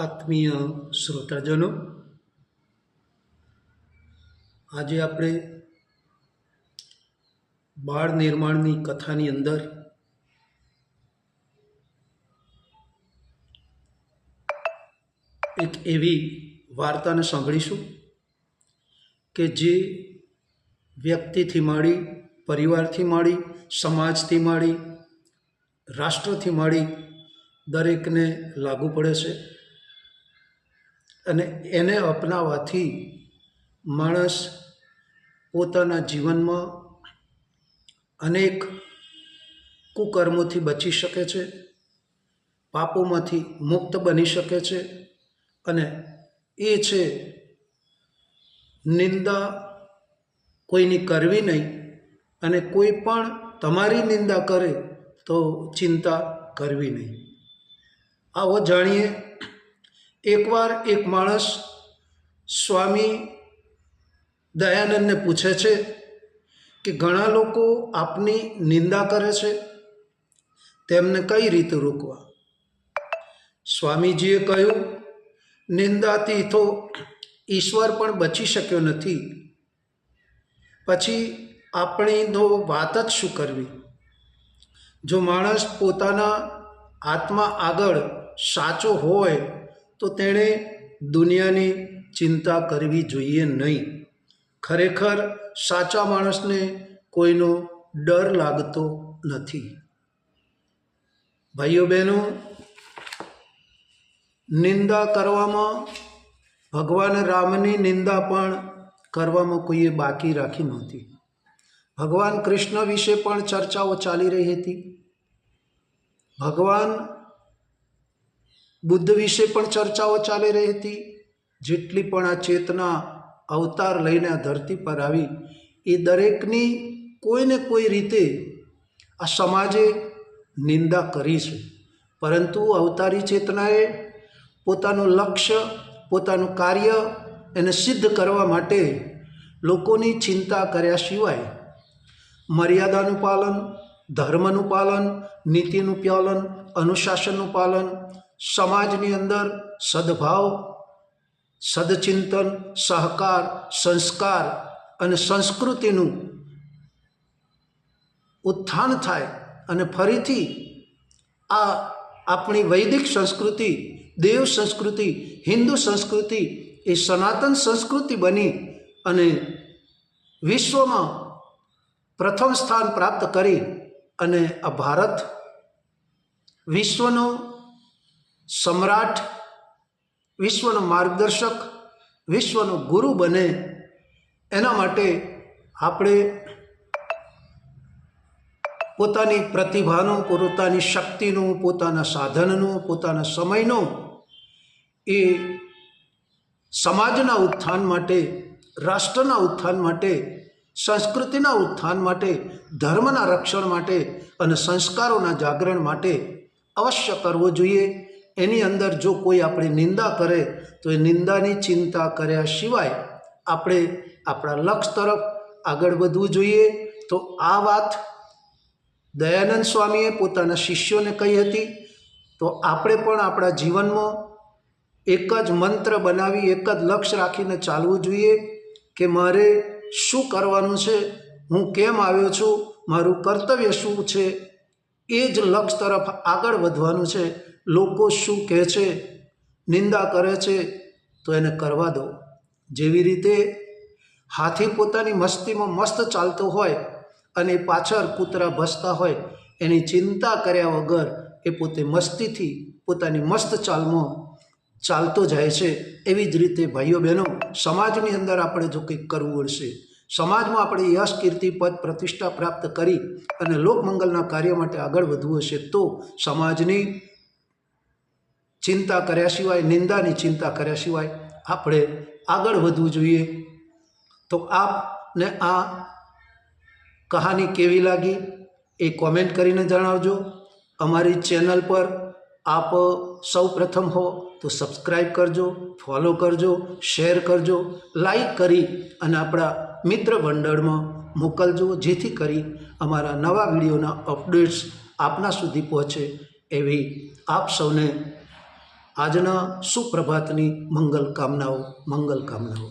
આત્મીય શ્રોતાજનો. આજે આપણે બાળ નિર્માણની કથાની અંદર એક એવી વાર્તાને સાંભળીશું કે જે વ્યક્તિથી માંડી, પરિવારથી માંડી, સમાજથી માંડી, રાષ્ટ્રથી માંડી દરેકને લાગુ પડે છે. અને એને અપનાવવાથી માણસ પોતાના જીવનમાં અનેક કુકર્મોથી બચી શકે છે, પાપોમાંથી મુક્ત બની શકે છે અને એ છે નિંદા કોઈની કરવી નહીં અને કોઈ પણ તમારી નિંદા કરે તો ચિંતા કરવી નહીં. આવો જાણીએ એકવાર એક માણસ સ્વામી દયાનંદને પૂછે છે કે ઘણા લોકો આપની નિંદા કરે છે? તેમને કઈ રીતે રોકવા? સ્વામીજીએ કહ્યું, નિંદાથી તો ઈશ્વર પણ બચી શક્યો નથી. પછી આપણી તો વાત જ શું કરવી? જો માણસ પોતાના આત્મા આગળ સાચો હોય તો તેણે દુનિયાની ચિંતા કરવી જોઈએ નહીં. ખરેખર સાચા માણસને કોઈનો ડર લાગતો નથી. ભાઈઓ બહેનો, નિંદા કરવામાં ભગવાન રામની નિંદા પણ કરવામાં કોઈએ બાકી રાખી નહોતી. ભગવાન કૃષ્ણ વિશે પણ ચર્ચાઓ ચાલી રહી હતી. ભગવાન બુદ્ધ વિશે પણ ચર્ચાઓ ચાલી રહી હતી જેટલી પણ આ ચેતના અવતાર લઈને આ ધરતી પર આવી, એ દરેકની કોઈને કોઈ રીતે આ સમાજે નિંદા કરી છે. પરંતુ અવતારી ચેતનાએ પોતાનું લક્ષ્ય, પોતાનું કાર્ય એને સિદ્ધ કરવા માટે લોકોની ચિંતા કર્યા સિવાય મર્યાદાનું પાલન, ધર્મનું પાલન, નીતિનું પાલન, અનુશાસનનું પાલન સમાજની અંદર સદભાવ, સદચિંતન, સહકાર, સંસ્કાર અને સંસ્કૃતિનું ઉત્થાન થાય અને ફરીથી આ આપણી વૈદિક સંસ્કૃતિ, દેવ સંસ્કૃતિ, હિન્દુ સંસ્કૃતિ એ સનાતન સંસ્કૃતિ બની અને વિશ્વમાં પ્રથમ સ્થાન પ્રાપ્ત કરી અને આ ભારત વિશ્વનો સમ્રાટ વિશ્વનો માર્ગદર્શક, વિશ્વનો ગુરુ બને. એના માટે આપણે પોતાની પ્રતિભાનું, પોતાની શક્તિનું, પોતાના સાધનનું, પોતાના સમયનું એ સમાજના ઉત્થાન માટે, રાષ્ટ્રના ઉત્થાન માટે, સંસ્કૃતિના ઉત્થાન માટે, ધર્મના રક્ષણ માટે અને સંસ્કારોના જાગરણ માટે અવશ્ય કરવો જોઈએ. એની અંદર જો કોઈ આપણી નિંદા કરે, તો એ નિંદાની ચિંતા કર્યા સિવાય આપણે આપણા લક્ષ્ય તરફ આગળ વધવું જોઈએ. તો આ વાત દયાનંદ સ્વામીએ પોતાના શિષ્યોને કહી હતી. તો આપણે પણ આપણા જીવનમાં એક જ મંત્ર બનાવી, એક જ લક્ષ્ય રાખીને ચાલવું જોઈએ કે મારે શું કરવાનું છે, હું કેમ આવ્યો છું, મારું કર્તવ્ય શું છે, એ જ લક્ષ્ય તરફ આગળ વધવાનું છે. લોકો શું કહે છે, નિંદા કરે છે, તો એને કરવા દો. જેવી રીતે હાથી પોતાની મસ્તીમાં મસ્ત ચાલતો હોય અને પાછળ કૂતરા ભસતા હોય, એની ચિંતા કર્યા વગર એ પોતે મસ્તીથી પોતાની મસ્ત ચાલમાં ચાલતો જાય છે. એવી જ રીતે ભાઈઓ બહેનો, સમાજની અંદર આપણે જો કંઈક કરવું પડશે, સમાજમાં આપણે યશ, કીર્તિ, પદ, પ્રતિષ્ઠા પ્રાપ્ત કરી અને લોકમંગલના કાર્ય માટે આગળ વધવું હશે, તો સમાજની ચિંતા કર્યા સિવાય, નિંદાની ચિંતા કર્યા સિવાય આપણે આગળ વધવું જોઈએ. તો આપને આ કહાની કેવી લાગી એ કોમેન્ટ કરીને જણાવજો. અમારી ચેનલ પર આપ સૌ પ્રથમ હો તો સબસ્ક્રાઈબ કરજો, ફોલો કરજો, શેર કરજો, લાઈક કરી અને આપણા મિત્ર મંડળમાં મોકલજો, જેથી કરી અમારા નવા વિડીયોના અપડેટ્સ આપના સુધી પહોંચે એવી આપ સૌને આજના સુપ્રભાતની મંગલ કામનાઓ મંગલ કામનાઓ.